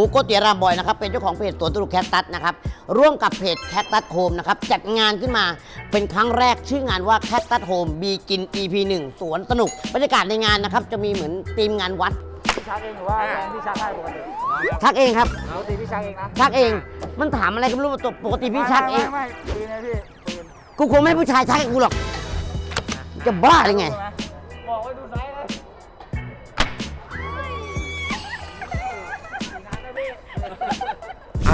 หมูโกเตียรามบอยนะครับเป็นเจ้าของเพจสวนตรุกแคคตัสนะครับร่วมกับเพจแคคตัสโฮมนะครับจัดงานขึ้นมาเป็นครั้งแรกชื่องานว่าแคคตัสโฮมบีกิน EP 1สวนสนุกบรรยากาศในงานนะครับจะมีเหมือนทีมงานวัดพี่ชักเองหรือว่าแฟนพี่ชักให้ปกติชักเองครับปกติพี่ชักเองนะชักเองมันถามอะไรก็ไม่รู้ว่าปกติพี่ชักเองไม่ไม่ไม่ปืนไงพี่ปืนกูคงไม่ให้ผู้ชายชักให้กูหรอกจะบ้าหรือไง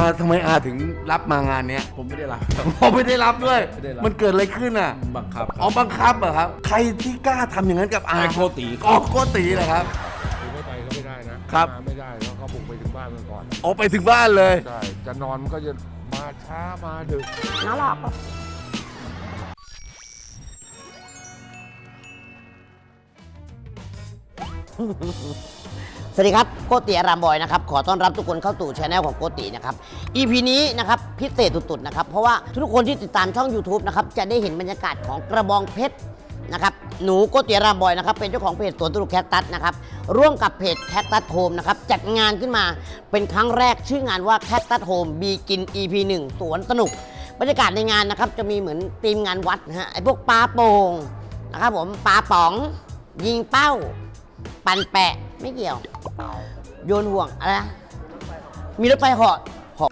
อาทำไมอาถึงรับมางานเนี้ยผมไม่ได้รับ ผมไม่ได้รับด้วย ไม่ได้รับ มันเกิดอะไรขึ้นอะบังคับอ๋อบังคับเหรอครับ ใครที่กล้าทำอย่างนั้นกับอาไอโกตีอ๋อโกติเลยครับคือไม่ไปก็ไม่ได้นะครับ มาไม่ได้แล้วเขาบุกไปถึงบ้านมันก่อนออกไปถึงบ้านเลย ใช่จะนอนมันก็จะมาช้ามาดึกน่ารัก สวัสดีครับโกติอารามบอยนะครับขอต้อนรับทุกคนเข้าสู่ช anel ของโกตินะครับ EP นี้นะครับพิเศษสุดๆนะครับเพราะว่าทุกคนที่ติดตามช่อง YouTube นะครับจะได้เห็นบรรยากาศของกระบองเพชรนะครับหนูโกติอารามบอยนะครับเป็นเจ้าของเพจสวนตรุกแคคตัสนะครับร่วมกับเพจแคคตัสโฮมนะครับจัดงานขึ้นมาเป็นครั้งแรกชื่องานว่าแคคตัสโฮมบีกิน EP 1สวนสนุก บรรยากาศในงานนะครับจะมีเหมือนทีมงานวัดนะฮะไอ้พวกปลาโป่งนะครับผมปลาป๋องยิงเป้า ปั่นแปะไม่เกี่ยว โยนห่วงอะไรนะมีรถไฟเหาะเหาะ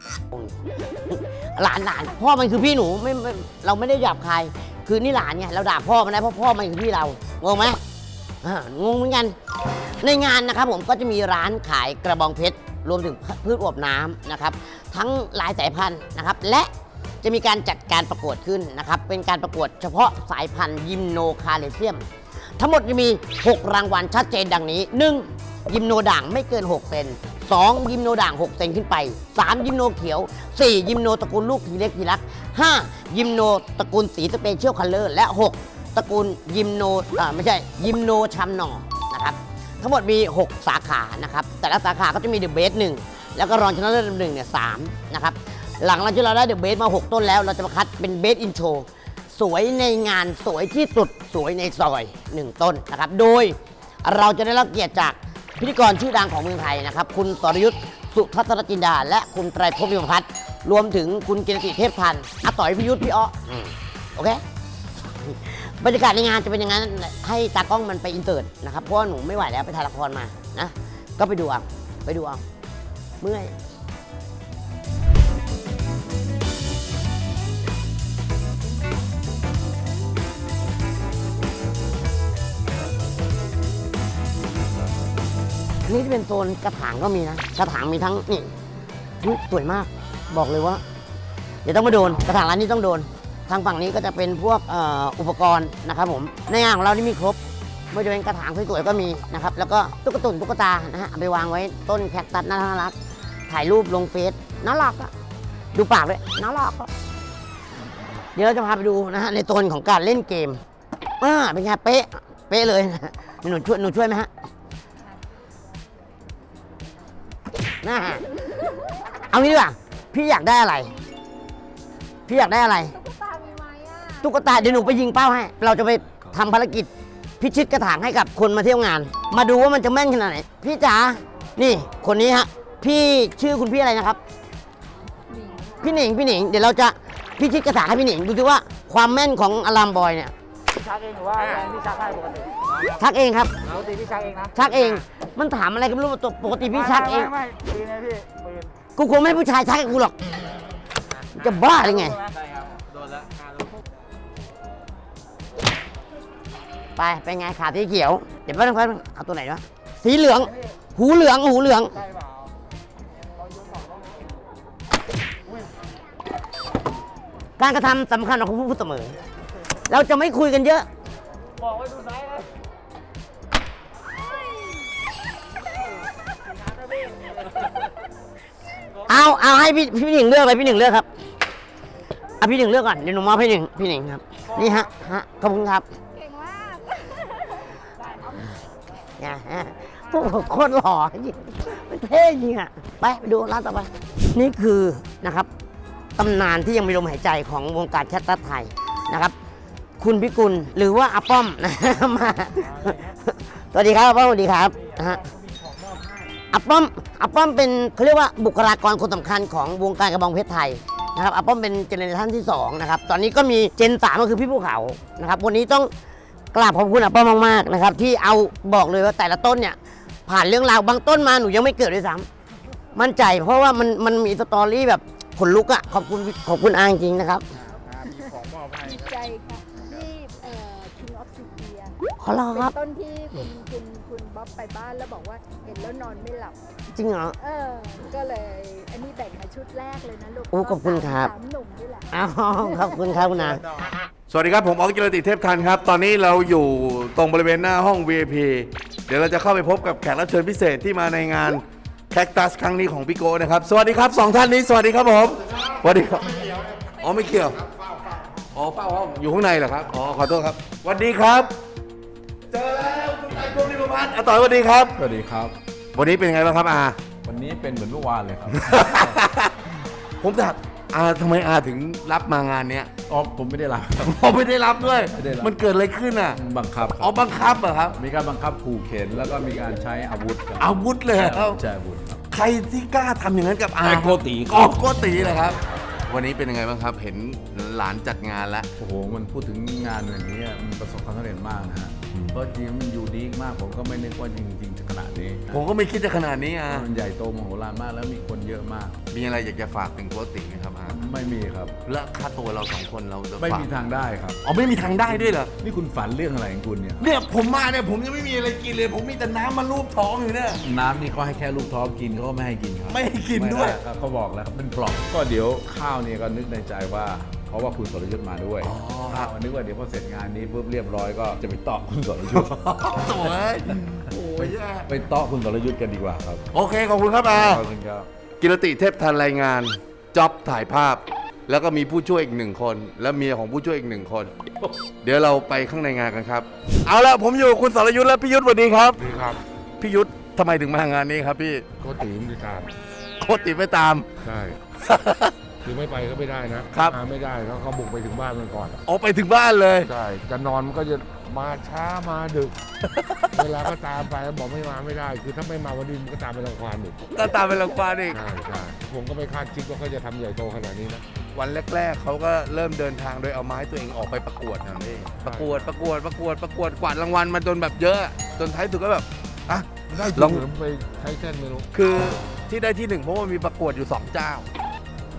หลานหลานพ่อมันคือพี่หนูไม่ไม่เราไม่ได้หยาบคายคือนี่หลานไงเราด่าพ่อมันได้เพราะพ่อมันคือพี่เรางงไหมอ่างงเหมือนกัน ในงานนะครับผมก็จะมีร้านขายกระบองเพชรรวมถึงพืชอวบน้ำนะครับ ทั้งหลายสายพันธุ์นะครับ และจะมีการจัดการประกวดขึ้นนะครับ เป็นการประกวดเฉพาะสายพันธุ์ยิมโนคาเลเซียม ทั้งหมดจะมี 6 รางวัลชัดเจนดังนี้ 1. ยิมโนด่างไม่เกิน 6 เซน 2. ยิมโนด่าง 6 เซนขึ้นไป 3. ยิมโนเขียว 4. ยิมโนตระกูลลูกทีเล็กทีรัก 5. ยิมโนตระกูลสีสเปเชียลคัลเลอร์และ 6 ตระกูลยิมโนอ่าไม่ใช่ยิมโนชัมหนอนะครับทั้งหมดมี 6 สาขานะครับแต่ละสาขาก็จะมีเดอะเบสหนึ่งแล้วก็รองชนะเลิศหนึ่งเนี่ยสามนะครับหลังจากที่เราได้เดอะเบสมา 6 ต้นแล้วเราจะมาคัดเป็นเบสอินโช สวยในงานสวยที่สุดสวยในซอย1ต้นนะครับ โดยเราจะได้รับเกียรติจากพิธีกรชื่อดังของเมืองไทยนะครับ คุณสรยุทธ์สุทัศนจินดา และคุณไตรภพวิมลพัฒน์รวมถึงคุณกินติเทพทันอาต่อยพิยุทธ์พี่อ้ออืมโอเคบรรยากาศในงานจะเป็นอย่างนั้นให้ตากล้องมันไปอินเตอร์นะครับเพราะว่าหนูไม่ไหวแล้วไปถ่ายละครมานะก็ไปดูเอาไปดูเอาเมื่อย นนี้จะเป็นโซนกระถางก็มีนะ กระถางมีทั้งนี่อุ๊ยสวยมาก บอกเลยว่า เดี๋ยวต้องมาโดน กระถางร้านนี้ต้องโดน ทางฝั่งนี้ก็จะเป็นพวกเอ่ออุปกรณ์นะครับผม ในงานของเรานี่มีครบ ไม่ว่าจะเป็นกระถางสวยๆก็มีนะครับ แล้วก็ตุ๊กตุนตุ๊กตานะฮะเอาไปวางไว้ต้นแคคตัสน่ารัก ถ่ายรูปลงเฟซน่ารักอะดูปากด้วยน่ารักอะเดี๋ยวเราจะพาไปดูนะฮะในโซนของการเล่นเกมอ่าเป็นไงเป๊ะ เป๊ะเลยนะหนูช่วยหนูช่วยไหมฮะ น่าเอางี้ดีกว่าพี่อยากได้อะไร พี่อยากได้อะไร ตุ๊กตามีไหมอะตุ๊กตาเดี๋ยวหนูไปยิงเป้าให้ เราจะไปทำภารกิจพิชิตกระถางให้กับคนมาเที่ยวงาน มาดูว่ามันจะแม่นขนาดไหน พี่จ๋า นี่คนนี้ฮะ พี่ชื่อคุณพี่อะไรนะครับพี่หนิง พี่หนิง เดี๋ยวเราจะพิชิตกระถางให้พี่หนิง ดูสิว่าความแม่นของอารามบอยเนี่ย พี่ชักเองหรือว่าแฟนพี่ชักให้ปกติชักเองครับ ปกติพี่ชักเองนะชักเอง มันถามอะไรก็ไม่รู้ว่าปกติพี่ชักเอง ไม่ไม่ไม่ปืนไงพี่ปืนกูคงไม่ให้ผู้ชายชักให้กูหรอกจะบ้าหรือไงได้ครับโดนแล้วไป เป็นไงขาสีเขียว เดี๋ยวแป๊บนึงแป๊บนึงเอาตัวไหนวะสีเหลือง หูเหลือง หูเหลืองได้เปล่าการกระทำสำคัญของผู้พูดเสมอ เราจะไม่คุยกันเยอะ บอกไว้ดูซ้ายเล เอาเอาให้พี่พี่หนิงเลือกเลยพี่หนิงเลือกครับเอาพี่หนิงเลือกก่อนเดี๋ยวหนูมอบให้หนิงพี่หนิงครับ นี่ฮะฮะขอบคุณครับเก่งมากเนี่ยฮะโอ้โหโคตรหล่อจริงมันเท่จริงอะไปไปดูร้านต่อไป นี่คือนะครับตำนานที่ยังมีลมหายใจของวงการแคทตัสไทยนะครับ คุณพิกุลหรือว่าอาป้อมนะมาสวัสดีครับอาป้อมสวัสดีครับนะฮะ อาป้อมอาป้อมเป็นเขาเรียกว่าบุคลากรคนสำคัญของวงการกระบองเพชรไทยนะครับอาป้อมเป็นเจเนอเรชันที่2นะครับตอนนี้ก็มีเจนสามก็คือพี่ภูเขานะครับวันนี้ต้องกราบขอบคุณอาป้อมมากๆนะครับที่เอาบอกเลยว่าแต่ละต้นเนี่ยผ่านเรื่องราวบางต้นมาหนูยังไม่เกิดด้วยซ้ำมั่นใจเพราะว่ามันมันมีสตอรี่แบบขนลุกอะ่ะขอบคุณขอบคุณอาจริงๆนะครับ มีของมอบให้ ดีใจค่ะ e r ขอรอเป็ครับนต้นที่คุณคุณคุณบ๊อบไปบ้านแล้วบอกว่าเห็นแล้วนอนไม่หลับ จริงเหรอ เออ ก็เลยอันนี้แบ่งมาชุดแรกเลยนะลูกโอ้ขอบคุณครับ สามหนุ่มนี่แหละ อ้าวขอบคุณครับคุณอา สวัสดีครับผมออกกิรติเทพทันครับ ตอนนี้เราอยู่ตรงบริเวณหน้าห้อง VIP เดี๋ยวเราจะเข้าไปพบกับแขกรับเชิญพิเศษที่มาในงานแคคตัสครั้งนี้ของพี่โก้นะครับ สวัสดีครับสองท่านนี้สวัสดีครับผมสวัสดีครับอ๋อไม่เกี่ยวอ๋อเฝ้าห้องอยู่ข้างในเหรอครับอ๋อขอโทษครับสวัสดีครับ พัฒน์อาต่อยสวัสดีครับ สวัสดีครับ วันนี้เป็นยังไงบ้างครับอา วันนี้เป็นเหมือนเมื่อวานเลยครับ ผมถามอาทำไมอาถึงรับมางานเนี้ยอ๋อผมไม่ได้รับครับ ผมไม่ได้รับด้วย ไม่ได้รับ มันเกิดอะไรขึ้นอะบังคับคอ๋อรับบังคับเหรอครับ มีการบังคับขู่เข็นแล้วก็มีการใช้อาวุธครับอาวุธเลยเหรอใช้อาวุธครับ ใครที่กล้าทำอย่างนั้นกับอาไอ้โกติครับ อ๋อโกติเลยครับ วันนี้เป็นยังไงบ้างครับ เห็น หลานจัดงานแล้ว โอ้โห มันพูดถึงงานอย่างนี้อะมันประสบความสำเร็จมากนะฮะ เพราะจริงๆมันอยู่ดีมาก ผมก็ไม่นึกว่าจริงๆจะขนาดนี้ผมก็ไม่คิดจะขนาดนี้อามันใหญ่โตมโหฬารมากแล้วมีคนเยอะมาก มีอะไรอยากจะฝากถึงโกติไหมครับอาไม่มีครับ และค่าตัวเราสองคนเราจะไม่ฝากมีทางได้ครับ อ๋อไม่มีทางได้ด้วยเหรอ นี่คุณฝันเรื่องอะไรของคุณเนี่ย เนี่ยผมมาเนี่ยผมยังไม่มีอะไรกินเลย ผมมีแต่น้ำมาลูบท้องอยู่เนี่ย น้ำนี่เขาให้แค่ลูกท้องกินเขาก็ไม่ให้กินครับไม่ให้กินด้วย ไม่ไครับเขาบอกแล้วครับเป็นปล่องก็เดี๋ยวข้าวเนี่ยก็นึกในใจว่า เพราะว่าคุณสรยุทธ์มาด้วยอ๋อครัข้าบวนึกว่าเดี๋ยวพอเสร็จงานนี้ปุ๊บเรียบร้อยก็จะไปเตาะคุณสรยุทธ์สวยโอ้ยแย่ไปเตาะคุณสรยุทธ์กันดีกว่าครับ โอเค ขอบคุณครับอาขอบคุณครับกิรติเทพทันรายงานจ็อบถ่ายภาพ แล้วก็มีผู้ช่วยอีกหนึ่งคน และเมียของผู้ช่วยอีกหนึ่งคน เดี๋ยวเราไปข้างในงานกันครับ เอาละผมอยู่กับคุณสรยุทธ์และพี่ยุทธสวัสดีครับดีครับพี่ยุทธทำไมถึงมางานนี้ครับพี่โกติมดีตามโคตรติดไม่ตามใช่ คือไม่ไปก็ไม่ได้นะครับ มาไม่ได้แล้วเขาบุกไปถึงบ้านมันก่อนออกไปถึงบ้านเลย ใช่จะนอนมันก็จะมาช้ามาดึก เวลาก็ตามไปบอกไม่มาไม่ได้ คือถ้าไม่มาวันนี้มันก็ตามไปรังควานอีกก็ตามไปรังควานอีก ใช่ใช่ผมก็ไม่คาดคิดว่าเขาจะทำใหญ่โตขนาดนี้นะ วันแรก ๆเขาก็เริ่มเดินทางโดยเอาไม้ตัวเองออกไปประกวดนะพี่ประกวดประกวดประกวดประกวดกวาดรางวัลมาจนแบบเยอะ จนท้ายสุดก็แบบอะได้ลลอง งไปใช้เส้นไม่รู้คือที่ได้ที่หนึ่งเพราะว่ามีประกวดอยู่สองเจ้า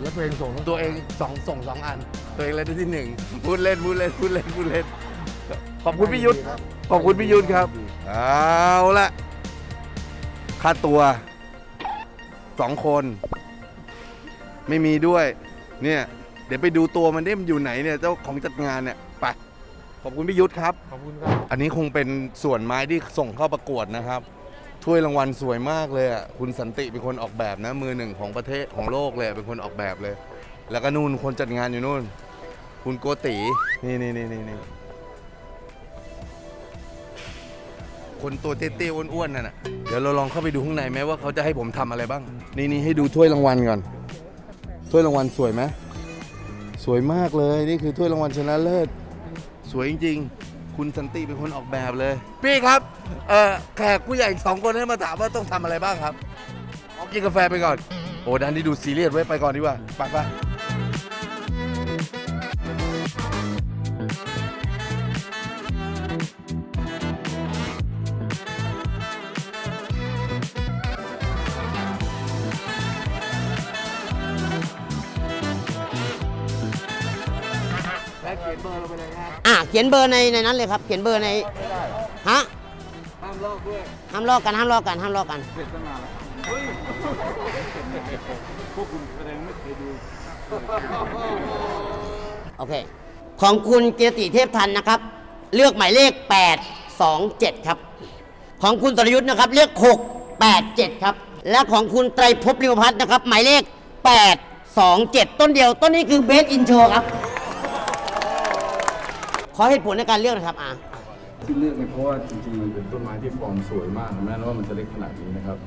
แล้วตัวเองส่งทั้งตัวเองสองส่งสองอัน ตัวเองเลยได้ที่หนึ่งพูดเล่นพูดเล่นพูดเล่นพูดเล่นขอบคุณพี่ยุทธขอบคุณพี่ยุทธครับเอาละค่าตัวสองคน ไม่มีด้วย เนี่ย เดี๋ยวไปดูตัวมันได้มันอยู่ไหนเนี่ยเจ้าของจัดงานเนี่ยไปขอบคุณพี่ยุทธครับ ขอบคุณครับ อันนี้คงเป็นส่วนไม้ที่ส่งเข้าประกวดนะครับ ถ้วยรางวัลสวยมากเลยอะคุณสันติเป็นคนออกแบบนะมือหนึ่งของประเทศของโลกเลยเป็นคนออกแบบเลย แล้วก็นู่นคนจัดงานอยู่นู่น คุณโกตินี่นี่นี่นี่นี่คนตัวเตี้ยๆอ้วนๆนั่นน่ะเดี๋ยวเราลองเข้าไปดูข้างในไหมว่าเขาจะให้ผมทำอะไรบ้าง นี่นี่ให้ดูถ้วยรางวัลก่อน ถ้วยรางวัลสวยไหมสวยมากเลยนี่คือถ้วยรางวัลชนะเลิศสวยจริง ๆ คุณสันติเป็นคนออกแบบเลย พี่ครับ เออแขกผู้ใหญ่อีกสองคนให้มาถามว่าต้องทำอะไรบ้างครับขอกินกาแฟไปก่อน โอ้ดันที่ดูซีเรียสไว้ไปก่อนดีกว่าไปไปแล้วเขียนเบอร์เราไปเลยครับอะเขียนเบอร์ในในนั้นเลยครับ เขียนเบอร์ในฮะ ห้ามลอกด้วยห้ามลอกกันห้ามลอกกันห้ามลอกกันโอเค ของคุณเกียรติเทพทันนะครับ เลือกหมายเลข 8 2 7 ครับ ของคุณตรยุทธ์นะครับ เลือก 6 8 7 ครับ และของคุณไตรภพลิมพัฒน์นะครับ หมายเลข 8 2 7 ต้นเดียว ต้นนี้คือเบสอินโชครับ ขอเหตุผลในการเลือกนะครับอ่า ที่เลือกเนี่ยเพราะว่าจริงๆมันเป็นต้นไม้ที่ฟอร์มสวยมากแม้ว่ามันจะเล็กขนาดนี้นะครับ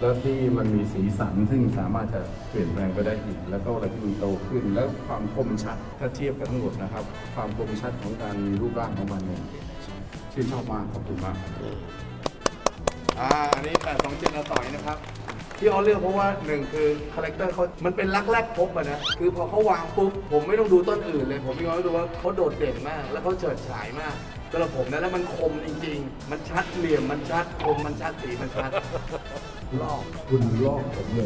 แล้วที่มันมีสีสันซึ่งสามารถจะเปลี่ยนแปลงไปได้อีก แล้วก็อะไรที่มันโตขึ้น แล้วความคมชัดถ้าเทียบกันทั้งหมดนะครับ ความคมชัดของการมีรูปร่างของมันเนี่ยชื่นชอบมากขอบคุณมากอ่าอันนี้แปดสองเจนต่อยนะครับ ที่เขาเลือกเพราะว่าหนึ่งคือคาแรคเตอร์เขามันเป็นรักแรกพบอะนะคือพอเขาวางปุ๊บผมไม่ต้องดูต้นอื่นเลย ผมมีความรู้สึกว่าเขาโดดเด่นมาก แล้วเขาเฉิดฉายมากสำหรับผมนะแล้วมันคมจริง ๆ มันชัดเหลี่ยมมันชัดคมมันชัดสีมันชัดลอกคุณลอกผมเลย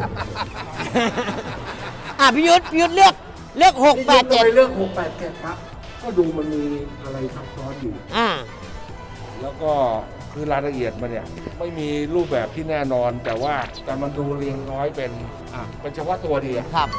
อะพี่ยุทธพี่ยุทธเลือกเลือกหกแปดเจ็ดไปเลือกหกแปดเจ็ดครับ ก็ดูมันมีอะไรซับซ้อนอยู่อ่าแล้วก็ คือรายละเอียดมันเนี่ยไม่มีรูปแบบที่แน่นอน แต่ว่าแต่มันดูเรียงร้อยเป็นอะเป็นเฉพาะตัวดีอะครับ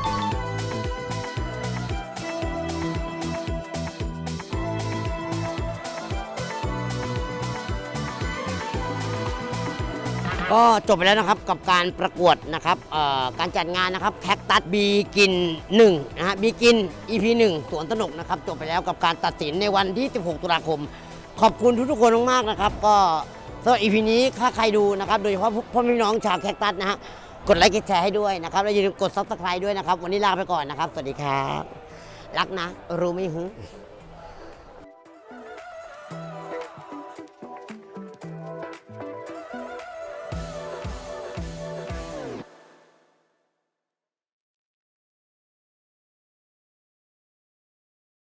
ก็จบไปแล้วนะครับกับการประกวดนะครับเอ่อการจัดงานนะครับแท็กตัดบีกิน1นะฮะบีกิน EP 1สวนสนุกนะครับจบไปแล้วกับการตัดสินในวันที่ 16 ตุลาคม ขอบคุณทุกๆคนมากๆนะครับ ก็สำหรับ EP นี้ถ้าใครดูนะครับ โดยเฉพาะพ่อพี่น้องชาวแคคตัสนะฮะกดไลค์กดแชร์ให้ด้วยนะครับและอย่าลืมกดซับสไครต์ด้วยนะครับ วันนี้ลาไปก่อนนะครับ สวัสดีครับ รักนะ รู้ไหมฮึ